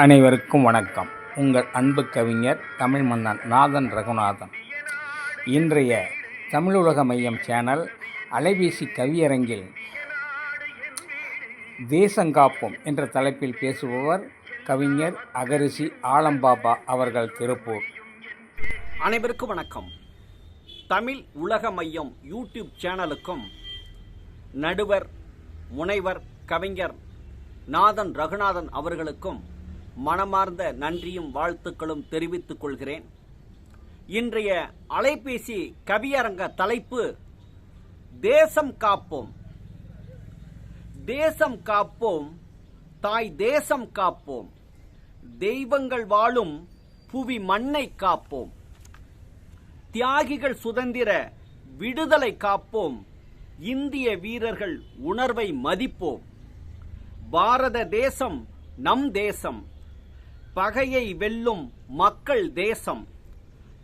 அனைவருக்கும் வணக்கம். உங்கள் அன்பு கவிஞர் தமிழ் மன்னன் நாதன் ரகுநாதன். இன்றைய தமிழுலக மையம் சேனல் அலைபேசி கவியரங்கில் தேசங்காப்போம் என்ற தலைப்பில் பேசுபவர் கவிஞர் அகரிசி ஆலம்பாபா அவர்கள் திருப்பூர். அனைவருக்கும் வணக்கம். தமிழ் உலக மையம் யூடியூப் சேனலுக்கும் நடுவர் முனைவர் கவிஞர் நாதன் ரகுநாதன் அவர்களுக்கும் மனமார்ந்த நன்றியும் வாழ்த்துக்களும் தெரிவித்துக் கொள்கிறேன். இன்றைய அலைபேசி கவியரங்க தலைப்பு தேசம் காப்போம். தேசம் காப்போம் தாய் தேசம் காப்போம். தெய்வங்கள் வாழும் புவி மண்ணை காப்போம். தியாகிகள் சுதந்திர விடுதலை காப்போம். இந்திய வீரர்கள் உணர்வை மதிப்போம். பாரத தேசம் நம் தேசம். பகையை வெல்லும் மக்கள் தேசம்.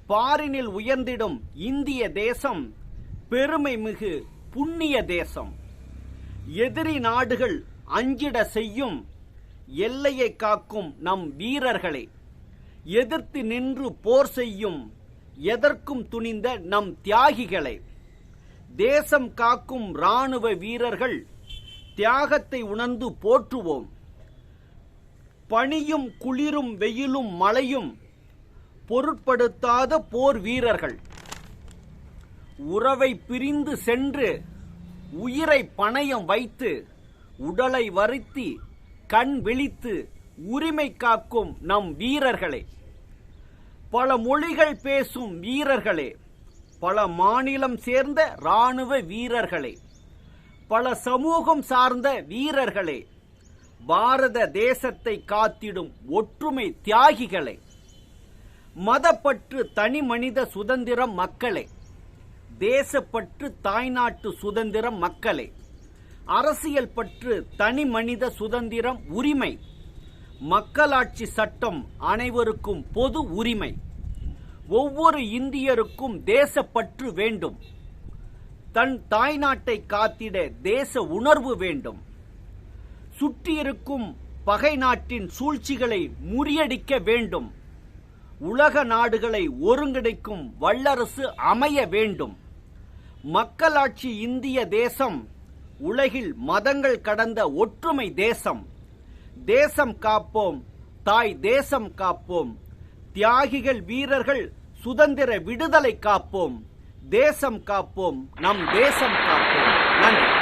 பாரினில் உயர்ந்திடும் இந்திய தேசம் பெருமை மிகு புண்ணிய தேசம். எதிரி நாடுகள் அஞ்சிட செய்யும் எல்லையை காக்கும் நம் வீரர்களை. எதிர்த்து நின்று போர் செய்யும் எதற்கும் துணிந்த நம் தியாகிகளை. தேசம் காக்கும் ராணுவ வீரர்கள் தியாகத்தை உணர்ந்து போற்றுவோம். பனியும் குளிரும் வெயிலும் மழையும் பொருட்படுத்தாத போர் வீரர்கள். உறவை பிரிந்து சென்று உயிரை பணயம் வைத்து உடலை வருத்தி கண் விழித்து உரிமை காக்கும் நம் வீரர்களே. பல மொழிகள் பேசும் வீரர்களே. பல மாநிலம் சேர்ந்த ராணுவ வீரர்களே. பல சமூகம் சார்ந்த வீரர்களே. பாரத தேசத்தை காத்திடும் ஒற்றுமை தியாகிகளே மதப்பற்று தனி மனித சுதந்திரம் மக்களே தேசப்பற்று தாய்நாட்டு சுதந்திரம் மக்களே அரசியல் பற்று தனி மனித சுதந்திரம் உரிமை மக்களாட்சி சட்டம் அனைவருக்கும் பொது உரிமை ஒவ்வொரு இந்தியருக்கும் தேசப்பற்று வேண்டும் தன் தாய்நாட்டை காத்திட தேச உணர்வு வேண்டும். சுற்றியிருக்கும் பகை நாட்டின் சூழ்ச்சிகளை முறியடிக்க வேண்டும். உலக நாடுகளை ஒருங்கிணைக்கும் வல்லரசு அமைய வேண்டும். மக்களாட்சி இந்திய தேசம் உலகில் மதங்கள் கடந்த ஒற்றுமை தேசம். தேசம் காப்போம் தாய் தேசம் காப்போம். தியாகிகள் வீரர்கள் சுதந்திர விடுதலை காப்போம். தேசம் காப்போம் நம் தேசம் காப்போம். நன்றி.